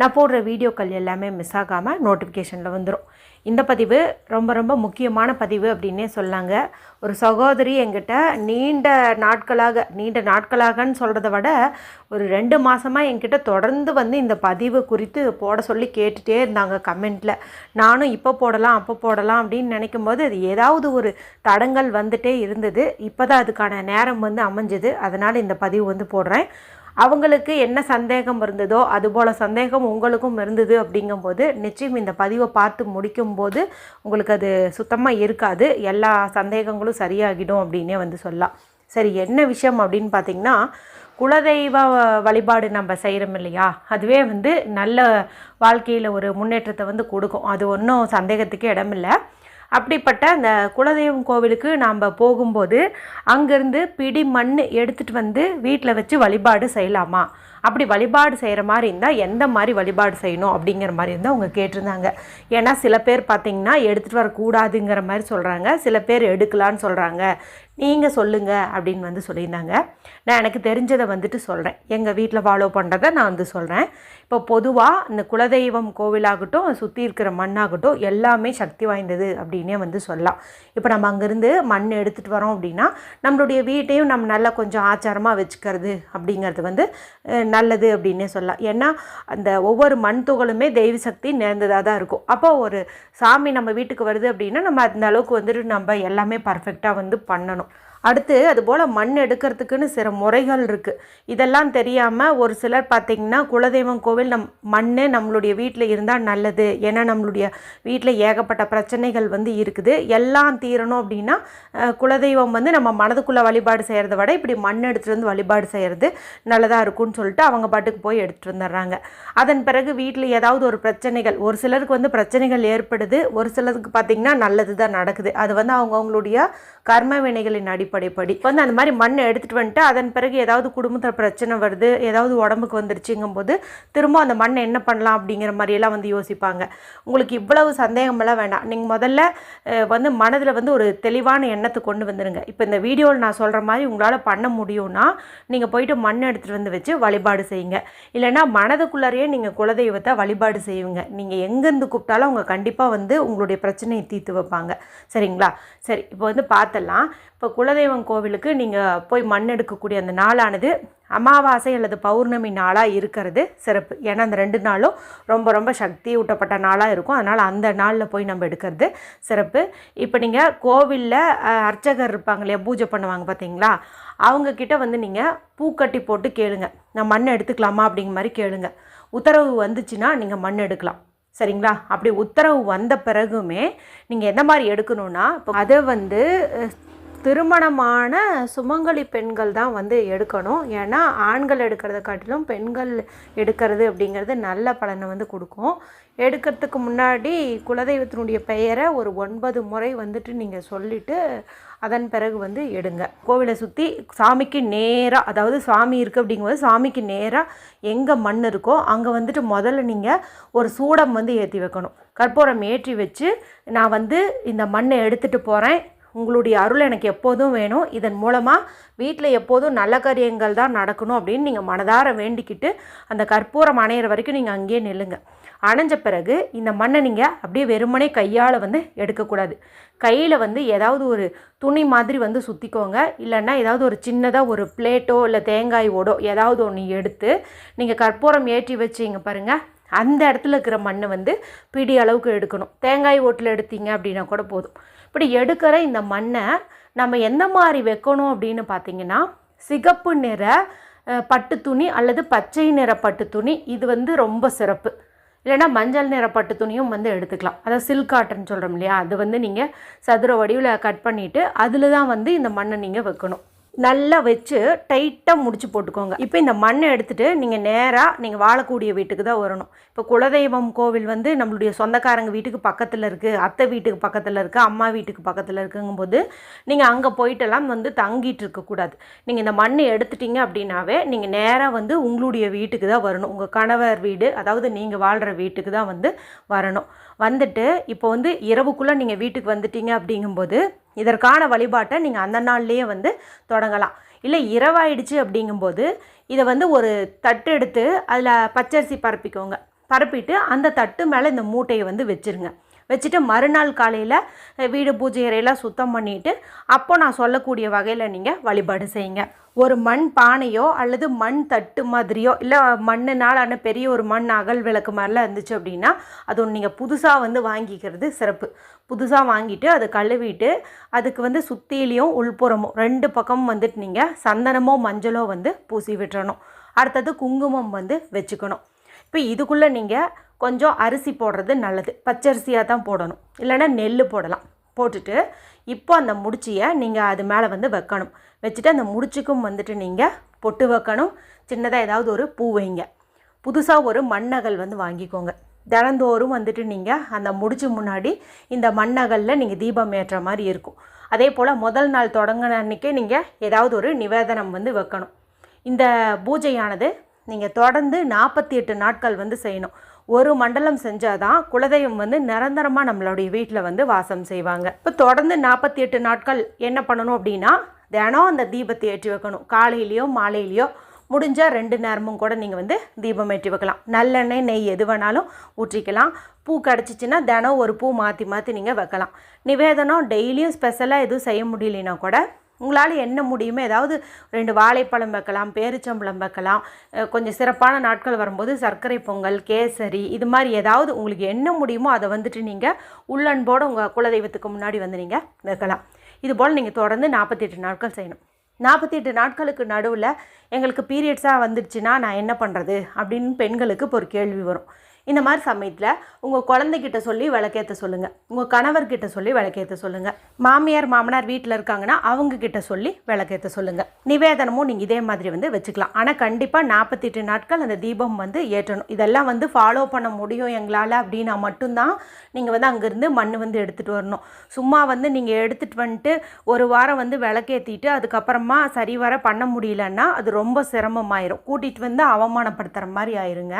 நான் போடுற வீடியோக்கள் எல்லாமே மிஸ் ஆகாமல் நோட்டிஃபிகேஷனில் வந்துடும் இந்த பதிவு ரொம்ப ரொம்ப முக்கியமான பதிவு அப்படின்னே சொல்லாங்க. ஒரு சகோதரி எங்கிட்ட நீண்ட நாட்களாக நீண்ட நாட்களாகன்னு சொல்கிறத விட ஒரு ரெண்டு மாதமாக என்கிட்ட தொடர்ந்து வந்து இந்த பதிவு குறித்து போட சொல்லி கேட்டுகிட்டே இருந்தாங்க கமெண்ட்டில் நானும் இப்போ போடலாம் அப்போ போடலாம் அப்படின்னு நினைக்கும் போது அது ஏதாவது ஒரு தடங்கள் வந்துட்டே இருந்தது. இப்போ தான் அதுக்கான நேரம் வந்து அமைஞ்சது. அதனால் இந்த பதிவு வந்து போடுறேன். அவங்களுக்கு என்ன சந்தேகம் இருந்ததோ அதுபோல் சந்தேகம் உங்களுக்கும் இருந்தது அப்படிங்கும்போது நிச்சயம் இந்த பதிவை பார்த்து முடிக்கும்போது உங்களுக்கு அது சுத்தமாக இருக்காது. எல்லா சந்தேகங்களும் சரியாகிடும் அப்படின்னே வந்து சொல்லலாம். சரி என்ன விஷயம் அப்படின்னு பார்த்தீங்கன்னா குலதெய்வ வழிபாடு நம்ம செய்கிறோம் இல்லையா? அதுவே வந்து நல்ல வாழ்க்கையில் ஒரு முன்னேற்றத்தை வந்து கொடுக்கும். அது ஒன்றும் சந்தேகத்துக்கு இடமில்லை. அப்படிப்பட்ட அந்த குலதெய்வம் கோவிலுக்கு நாம் போகும்போது அங்கேருந்து பிடி மண் எடுத்துகிட்டு வந்து வீட்டில் வச்சு வழிபாடு செய்யலாமா? அப்படி வழிபாடு செய்கிற மாதிரி இருந்தால் எந்த மாதிரி வழிபாடு செய்யணும் அப்படிங்கிற மாதிரி இருந்தால் அவங்க கேட்டிருந்தாங்க. ஏன்னா சில பேர் பார்த்திங்கன்னா எடுத்துகிட்டு வரக்கூடாதுங்கிற மாதிரி சொல்கிறாங்க சில பேர் எடுக்கலான்னு சொல்கிறாங்க நீங்கள் சொல்லுங்கள் அப்படின்னு வந்து சொல்லியிருந்தாங்க. நான் எனக்கு தெரிஞ்சதை வந்துட்டு சொல்கிறேன் எங்கள் வீட்டில் ஃபாலோ பண்ணுறதை நான் வந்து சொல்கிறேன் இப்போ பொதுவாக இந்த குலதெய்வம் கோவிலாகட்டும் சுற்றி இருக்கிற மண்ணாகட்டும் எல்லாமே சக்தி வாய்ந்தது அப்படின்னே வந்து சொல்லலாம். இப்போ நம்ம அங்கேருந்து மண் எடுத்துகிட்டு வரோம் அப்படின்னா நம்மளுடைய வீட்டையும் நம்ம நல்லா கொஞ்சம் ஆச்சாரமாக வச்சுக்கிறது அப்படிங்கிறது வந்து நல்லது அப்படின்னே சொல்லலாம். ஏன்னா அந்த ஒவ்வொரு மண் துகளுமே தெய்வ சக்தி நேர்ந்ததாக தான் இருக்கும். அப்போ ஒரு சாமி நம்ம வீட்டுக்கு வருது அப்படின்னா நம்ம அந்த அளவுக்கு வந்துட்டு நம்ம எல்லாமே பர்ஃபெக்டாக வந்து பண்ணணும். அடுத்து அதுபோல் மண் எடுக்கிறதுக்குன்னு சில முறைகள் இருக்குது இதெல்லாம் தெரியாமல் ஒரு சிலர் பார்த்திங்கன்னா குலதெய்வம் கோவில் நம் மண் நம்மளுடைய வீட்டில் இருந்தால் நல்லது. ஏன்னா நம்மளுடைய வீட்டில் ஏகப்பட்ட பிரச்சனைகள் வந்து இருக்குது. எல்லாம் தீரணும் அப்படின்னா குலதெய்வம் வந்து நம்ம மனதுக்குள்ளே வழிபாடு செய்கிறத விட இப்படி மண் எடுத்துகிட்டு வந்து வழிபாடு செய்கிறது நல்லதாக இருக்கும்னு சொல்லிட்டு அவங்க பாட்டுக்கு போய் எடுத்துகிட்டு வந்துடுறாங்க. அதன் பிறகு வீட்டில் ஏதாவது ஒரு பிரச்சனைகள் ஒரு சிலருக்கு வந்து பிரச்சனைகள் ஏற்படுது. ஒரு சிலருக்கு பார்த்திங்கன்னா நல்லது தான் நடக்குது. அது வந்து அவங்க அவங்களுடைய கர்ம வினைகளின் அடிப்படைப்படி இப்போ வந்து அந்த மாதிரி மண்ணை எடுத்துகிட்டு வந்துட்டு அதன் பிறகு ஏதாவது குடும்பத்தில் பிரச்சனை வருது ஏதாவது உடம்புக்கு வந்துருச்சுங்கும்போது திரும்ப அந்த மண்ணை என்ன பண்ணலாம் அப்படிங்கிற மாதிரியெல்லாம் வந்து யோசிப்பாங்க. உங்களுக்கு இவ்வளவு சந்தேகமெல்லாம் வேண்டாம். நீங்கள் முதல்ல வந்து மனதில் வந்து ஒரு தெளிவான எண்ணத்தை கொண்டு வந்துடுங்க இப்போ இந்த வீடியோவில் நான் சொல்கிற மாதிரி உங்களால் பண்ண முடியும்னா நீங்கள் போயிட்டு மண் எடுத்துகிட்டு வந்து வச்சு வழிபாடு செய்யுங்க. இல்லைன்னா மனதுக்குள்ளாரையே நீங்கள் குலதெய்வத்தை வழிபாடு செய்வீங்க நீங்கள் எங்கேருந்து கூப்பிட்டாலும் அவங்க கண்டிப்பாக வந்து உங்களுடைய பிரச்சனையை தீர்த்து வைப்பாங்க. சரிங்களா? சரி இப்போ வந்து பார்த்தலாம். இப்போ குலதெய்வம் கோவிலுக்கு நீங்கள் போய் மண் எடுக்கக்கூடிய அந்த நாளானது அமாவாசை அல்லது பௌர்ணமி நாளாக இருக்கிறது சிறப்பு. ஏன்னா அந்த ரெண்டு நாளும் ரொம்ப ரொம்ப சக்தி ஊட்டப்பட்ட நாளாக இருக்கும். அதனால் அந்த நாளில் போய் நம்ம எடுக்கிறது சிறப்பு. இப்போ நீங்கள் கோவிலில் அர்ச்சகர் இருப்பாங்க இல்லையா பூஜை பண்ணுவாங்க பார்த்தீங்களா அவங்கக்கிட்ட வந்து நீங்கள் பூக்கட்டி போட்டு கேளுங்க. நான் மண் எடுத்துக்கலாமா அப்படிங்கிற மாதிரி கேளுங்க. உத்தரவு வந்துச்சுன்னா நீங்கள் மண் எடுக்கலாம். சரிங்களா? அப்படி உத்தரவு வந்த பிறகுமே நீங்கள் எந்த மாதிரி எடுக்கணும்னா இப்போ அதை வந்து திருமணமான சுமங்கலி பெண்கள் தான் வந்து எடுக்கணும். ஏன்னா ஆண்கள் எடுக்கிறத காட்டிலும் பெண்கள் எடுக்கிறது அப்படிங்கிறது நல்ல பலனை வந்து கொடுக்கும். எடுக்கிறதுக்கு முன்னாடி குலதெய்வத்தினுடைய பெயரை ஒரு ஒன்பது முறை வந்துட்டு நீங்கள் சொல்லிவிட்டு அதன் பிறகு வந்து எடுங்க. கோவிலை சுற்றி சாமிக்கு நேராக அதாவது சாமி இருக்குது அப்படிங்கும்போது சாமிக்கு நேராக எங்கே மண் இருக்கோ அங்கே வந்துட்டு முதல்ல நீங்கள் ஒரு சூடம் வந்து ஏற்றி வைக்கணும். கற்பூரம் ஏற்றி வச்சு நான் வந்து இந்த மண்ணை எடுத்துகிட்டு போகிறேன் உங்களுடைய அருள் எனக்கு எப்போதும் வேணும். இதன் மூலமாக வீட்டில் எப்போதும் நல்ல காரியங்கள் தான் நடக்கணும் அப்படின்னு நீங்கள் மனதார வேண்டிக்கிட்டு அந்த கற்பூரம் அணையிற வரைக்கும் நீங்கள் அங்கேயே நில்லுங்க. அணைஞ்ச பிறகு இந்த மண்ணை நீங்கள் அப்படியே வெறுமனே கையால் வந்து எடுக்கக்கூடாது. கையில் வந்து ஏதாவது ஒரு துணி மாதிரி வந்து சுற்றிக்கோங்க இல்லைன்னா ஏதாவது ஒரு சின்னதாக ஒரு பிளேட்டோ இல்லை தேங்காய் ஓடோ ஏதாவது ஒன்று எடுத்து நீங்கள் கற்பூரம் ஏற்றி வச்சிங்க பாருங்கள் அந்த இடத்துல இருக்கிற மண்ணை வந்து பிடி அளவுக்கு எடுக்கணும். தேங்காய் ஓட்டில் எடுத்தீங்க அப்படின்னா கூட போதும். இப்படி எடுக்கிற இந்த மண்ணை நம்ம எந்த மாதிரி வைக்கணும் அப்படின்னு பார்த்தீங்கன்னா சிகப்பு நிற பட்டு துணி அல்லது பச்சை நிற பட்டு துணி இது வந்து ரொம்ப சிறப்பு. இல்லைன்னா மஞ்சள் நிற பட்டு துணியும் வந்து எடுத்துக்கலாம். அதாவது சில்க் காட்டன் சொல்கிறோம் இல்லையா? அது வந்து நீங்கள் சதுர வடிவில் கட் பண்ணிவிட்டு அதில் தான் வந்து இந்த மண்ணை நீங்கள் வைக்கணும். நல்லா வச்சு டைட்டாக முடிச்சு போட்டுக்கோங்க. இப்போ இந்த மண்ணை எடுத்துகிட்டு நீங்கள் நேராக நீங்கள் வாழக்கூடிய வீட்டுக்கு தான் வரணும். இப்போ குலதெய்வம் கோவில் வந்து நம்மளுடைய சொந்தக்காரங்க வீட்டுக்கு பக்கத்தில் இருக்குது அத்தை வீட்டுக்கு பக்கத்தில் இருக்குது அம்மா வீட்டுக்கு பக்கத்தில் இருக்குங்கும்போது நீங்கள் அங்கே போயிட்டெல்லாம் வந்து தங்கிட்டு இருக்கக்கூடாது நீங்கள் இந்த மண்ணை எடுத்துட்டீங்க அப்படின்னாவே நீங்கள் நேராக வந்து உங்களுடைய வீட்டுக்கு தான் வரணும். உங்கள் கணவர் வீடு அதாவது நீங்கள் வாழ்கிற வீட்டுக்கு தான் வந்து வரணும். வந்துட்டு இப்போ வந்து இரவுக்குள்ளே நீங்கள் வீட்டுக்கு வந்துட்டீங்க அப்படிங்கும்போது இதற்கான வழிபாட்டை நீங்கள் அந்த நாள்லேயே வந்து தொடங்கலாம். இல்லை இரவாயிடுச்சு அப்படிங்கும்போது இதை வந்து ஒரு தட்டு எடுத்து அதில் பச்சரிசி பரப்பிக்கோங்க. பரப்பிட்டு அந்த தட்டு மேலே இந்த மூட்டையை வந்து வச்சுருங்க. வச்சுட்டு மறுநாள் காலையில் வீடு பூஜை அறையெல்லாம் சுத்தம் பண்ணிவிட்டு அப்போ நான் சொல்லக்கூடிய வகையில் நீங்கள் வழிபாடு செய்யுங்க. ஒரு மண் பானையோ அல்லது மண் தட்டு மாதிரியோ இல்லை மண்ணுனால் பெரிய ஒரு மண் அகல் விளக்கு மாதிரிலாம் இருந்துச்சு அப்படின்னா அது ஒன்று நீங்கள் புதுசாக வந்து வாங்கிக்கிறது சிறப்பு. புதுசாக வாங்கிட்டு அதை கழுவிட்டு அதுக்கு வந்து சுத்திலையும் உள்புறமும் ரெண்டு பக்கமும் வந்துட்டு நீங்கள் சந்தனமோ மஞ்சளோ வந்து பூசி விட்டுறணும். அடுத்தது குங்குமம் வந்து வச்சுக்கணும். இப்போ இதுக்குள்ளே நீங்கள் கொஞ்சம் அரிசி போடுறது நல்லது. பச்சரிசியாக தான் போடணும். இல்லைன்னா நெல் போடலாம். போட்டுட்டு இப்போ அந்த முடிச்சியை நீங்கள் அது மேலே வந்து வைக்கணும். வச்சுட்டு அந்த முடிச்சுக்கும் வந்துட்டு நீங்கள் பொட்டு வைக்கணும். சின்னதாக ஏதாவது ஒரு பூ வைங்க. புதுசாக ஒரு மண்ணகல் வந்து வாங்கிக்கோங்க. தினந்தோறும் வந்துட்டு நீங்கள் அந்த முடிச்சு முன்னாடி இந்த மண்ணகலில் நீங்கள் தீபம் ஏற்றுற மாதிரி இருக்கும். அதே போல் முதல் நாள் தொடங்கின அன்றைக்கே நீங்கள் ஏதாவது ஒரு நிவேதனம் வந்து வைக்கணும். இந்த பூஜையானது நீங்கள் தொடர்ந்து நாற்பத்தி எட்டு நாட்கள் வந்து செய்யணும். ஒரு மண்டலம் செஞ்சால் தான் குலதெய்வம் வந்து நிரந்தரமாக நம்மளுடைய வீட்டில் வந்து வாசம் செய்வாங்க. இப்போ தொடர்ந்து நாற்பத்தி எட்டு நாட்கள் என்ன பண்ணணும் அப்படின்னா தினம் அந்த தீபத்தை ஏற்றி வைக்கணும். காலையிலையோ மாலையிலையோ முடிஞ்சால் ரெண்டு நேரமும் கூட நீங்கள் வந்து தீபம் ஏற்றி வைக்கலாம். நல்லெண்ணெய் நெய் எது வேணாலும் ஊற்றிக்கலாம். பூ கிடச்சிச்சின்னா தினம் ஒரு பூ மாற்றி மாற்றி நீங்கள் வைக்கலாம். நிவேதனம் டெய்லியும் ஸ்பெஷலாக எதுவும் செய்ய முடியலனா கூட உங்களால் என்ன முடியுமோ ஏதாவது ரெண்டு வாழைப்பழம் வைக்கலாம் பேரிச்சம்பழம் வைக்கலாம் கொஞ்சம் சிறப்பான நாட்கள் வரும்போது சர்க்கரை பொங்கல் கேசரி இது மாதிரி ஏதாவது உங்களுக்கு என்ன முடியுமோ அதை வந்துட்டு நீங்கள் உள்ளன்போடு உங்கள் குலதெய்வத்துக்கு முன்னாடி வந்து நீங்கள் வைக்கலாம். இதுபோல் நீங்கள் தொடர்ந்து நாற்பத்தெட்டு நாட்கள் செய்யணும். நாற்பத்தெட்டு நாட்களுக்கு நடுவில் எங்களுக்கு பீரியட்ஸாக வந்துடுச்சுன்னா நான் என்ன பண்ணுறது அப்படின்னு பெண்களுக்கு இப்போ ஒரு கேள்வி வரும். இந்த மாதிரி சமயத்தில் உங்கள் குழந்தைகிட்ட சொல்லி விளக்கேற்ற சொல்லுங்கள் உங்கள் கணவர்கிட்ட சொல்லி விளக்கேற்ற சொல்லுங்கள் மாமியார் மாமனார் வீட்டில் இருக்காங்கன்னா அவங்கக்கிட்ட சொல்லி விளக்கேற்ற சொல்லுங்கள் நிவேதனமும் நீங்கள் இதே மாதிரி வந்து வச்சுக்கலாம். ஆனால் கண்டிப்பாக நாற்பத்தெட்டு நாட்கள் அந்த தீபம் வந்து ஏற்றணும். இதெல்லாம் வந்து ஃபாலோ பண்ண முடியும் எங்களால் அப்படின்னா மட்டும்தான் நீங்கள் வந்து அங்கேருந்து மண் வந்து எடுத்துகிட்டு வரணும். சும்மா வந்து நீங்கள் எடுத்துகிட்டு வந்துட்டு ஒரு வாரம் வந்து விளக்கேற்றிட்டு அதுக்கப்புறமா சரி வர பண்ண முடியலன்னா அது ரொம்ப சிரமமாயிரும். கூட்டிகிட்டு வந்து அவமானப்படுத்துகிற மாதிரி ஆயிருங்க.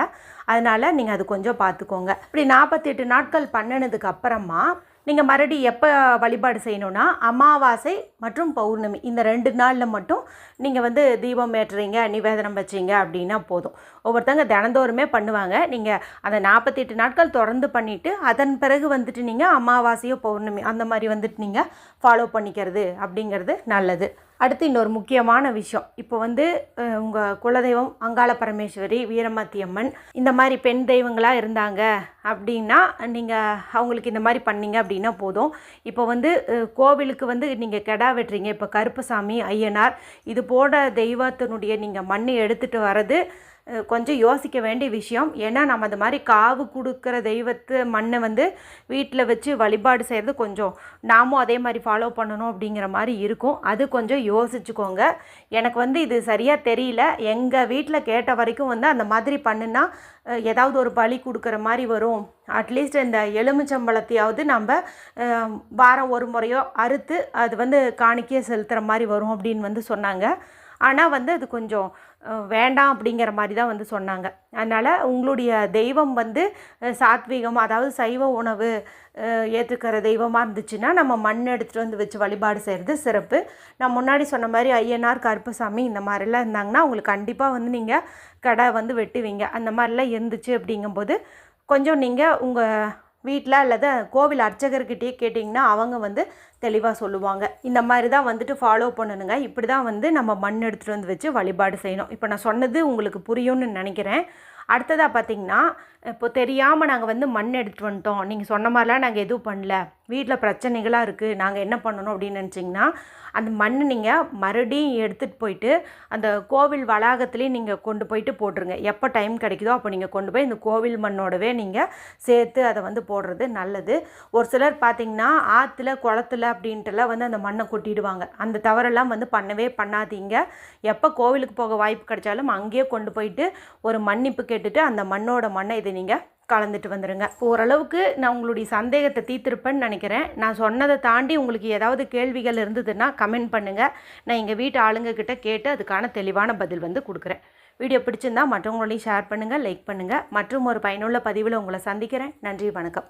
அதனால் நீங்கள் அது கொஞ்சம் பார்த்துக்கோங்க இப்படி நாற்பத்தெட்டு நாட்கள் பண்ணினதுக்கு அப்புறமா நீங்கள் மறுபடி எப்போ வழிபாடு செய்யணும்னா அமாவாசை மற்றும் பௌர்ணமி. இந்த ரெண்டு நாளில் மட்டும் நீங்கள் வந்து தீபம் ஏற்றுறீங்க நிவேதனம் வச்சீங்க அப்படின்னா போதும். ஒவ்வொருத்தங்க தினந்தோறுமே பண்ணுவாங்க. நீங்கள் அந்த நாற்பத்தெட்டு நாட்கள் தொடர்ந்து பண்ணிவிட்டு அதன் பிறகு வந்துட்டு நீங்கள் அமாவாசையோ பௌர்ணமி அந்த மாதிரி வந்துட்டு நீங்கள் ஃபாலோ பண்ணிக்கிறது அப்படிங்கிறது நல்லது. அடுத்து இன்னொரு முக்கியமான விஷயம். இப்போ வந்து உங்கள் குலதெய்வம் அங்காள பரமேஸ்வரி வீரமாத்தி அம்மன் இந்த மாதிரி பெண் தெய்வங்களாக இருந்தாங்க அப்படின்னா நீங்கள் அவங்களுக்கு இந்த மாதிரி பண்ணீங்க அப்படின்னா போதும். இப்போ வந்து கோவிலுக்கு வந்து நீங்கள் கெடா வெட்டுறீங்க. இப்போ கருப்பசாமி ஐயனார் இது போன்ற தெய்வத்தினுடைய நீங்கள் மண்ணை எடுத்துகிட்டு வர்றது கொஞ்சம் யோசிக்க வேண்டிய விஷயம். ஏன்னா நம்ம அது மாதிரி காவு கொடுக்குற தெய்வத்து மண்ணை வந்து வீட்டில் வச்சு வழிபாடு செய்கிறது கொஞ்சம் நாமும் அதே மாதிரி ஃபாலோ பண்ணணும் அப்படிங்கிற மாதிரி இருக்கும். அது கொஞ்சம் யோசிச்சுக்கோங்க. எனக்கு வந்து இது சரியாக தெரியல. எங்கள் வீட்டில் கேட்ட வரைக்கும் வந்து அந்த மாதிரி பண்ணுனா ஏதாவது ஒரு பலி கொடுக்குற மாதிரி வரும். அட்லீஸ்ட் இந்த எலுமிச்சம்பழத்தையாவது நம்ம வாரம் ஒரு முறையோ அறுத்து அது வந்து காணிக்கையை செலுத்துகிற மாதிரி வரும் அப்படின்னு வந்து சொன்னாங்க. ஆனால் வந்து அது கொஞ்சம் வேண்டாம் அப்படிங்கிற மாதிரி தான் வந்து சொன்னாங்க. அதனால் உங்களுடைய தெய்வம் வந்து சாத்வீகம் அதாவது சைவ உணவு ஏற்றுக்கிற தெய்வமாக இருந்துச்சுன்னா நம்ம மண் எடுத்துகிட்டு வந்து வச்சு வழிபாடு செய்கிறது சிறப்பு. நான் முன்னாடி சொன்ன மாதிரி ஐயனார் கருப்பசாமி இந்த மாதிரிலாம் இருந்தாங்கன்னா உங்களுக்கு கண்டிப்பாக வந்து நீங்கள் கடை வந்து வெட்டுவீங்க. அந்த மாதிரிலாம் இருந்துச்சு அப்படிங்கும்போது கொஞ்சம் நீங்கள் உங்கள் வீட்டில் அல்லது கோவில் அர்ச்சகர்கிட்டயே கேட்டிங்கன்னா அவங்க வந்து தெளிவாக சொல்லுவாங்க. இந்த மாதிரி தான் வந்துட்டு ஃபாலோ பண்ணணுங்க. இப்படி தான் வந்து நம்ம மண் எடுத்துகிட்டு வந்து வச்சு வழிபாடு செய்யணும். இப்போ நான் சொன்னது உங்களுக்கு புரியும்னு நினைக்கிறேன். அடுத்ததாக பார்த்தீங்கன்னா இப்போ தெரியாமல் நாங்கள் வந்து மண் எடுத்துகிட்டு வந்துட்டோம். நீங்கள் சொன்ன மாதிரிலாம் நாங்கள் எதுவும் பண்ணல. வீட்டில் பிரச்சனைகளாக இருக்குது நாங்கள் என்ன பண்ணணும் அப்படின்னு நினச்சிங்கன்னா அந்த மண் நீங்கள் மறுபடியும் எடுத்துகிட்டு போயிட்டு அந்த கோவில் வளாகத்துலேயும் நீங்கள் கொண்டு போயிட்டு போட்டுருங்க. எப்போ டைம் கிடைக்குதோ அப்போ நீங்கள் கொண்டு போய் இந்த கோவில் மண்ணோடவே நீங்கள் சேர்த்து அதை வந்து போடுறது நல்லது. ஒரு சிலர் பார்த்திங்கன்னா ஆற்றுல குளத்துல அப்படின்ட்டுலாம் வந்து அந்த மண்ணை கொட்டிடுவாங்க. அந்த தவறெல்லாம் வந்து பண்ணவே பண்ணாதீங்க. எப்போ கோவிலுக்கு போக வாய்ப்பு கிடைச்சாலும் அங்கேயே கொண்டு போயிட்டு ஒரு மன்னிப்பு கேட்டுட்டு அந்த மண்ணோட மண்ணை இதை நீங்கள் கலந்துட்டு வந்துடுங்க ஓரளவுக்கு நான் உங்களுடைய சந்தேகத்தை தீர்த்திருப்பேன்னு நினைக்கிறேன். நான் சொன்னதை தாண்டி உங்களுக்கு ஏதாவது கேள்விகள் இருந்ததுன்னா கமெண்ட் பண்ணுங்கள் நான் எங்கள் வீட்டு ஆளுங்கக்கிட்ட கேட்டு அதுக்கான தெளிவான பதில் வந்து கொடுக்குறேன். வீடியோ பிடிச்சிருந்தா மற்றவங்களையும் ஷேர் பண்ணுங்கள் லைக் பண்ணுங்கள் மற்றும் ஒரு பயனுள்ள பதிவில் உங்களை சந்திக்கிறேன். நன்றி வணக்கம்.